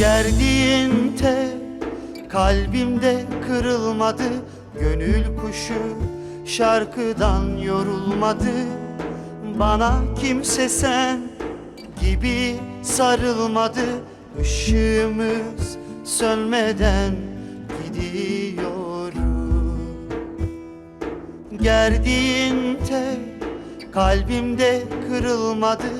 Gerdiğin tel kalbimde kırılmadı Gönül kuşu şarkıdan yorulmadı. Bana kimse sen gibi sarılmadı Işığımız sönmeden gidiyorum Gerdiğin tel kalbimde kırılmadı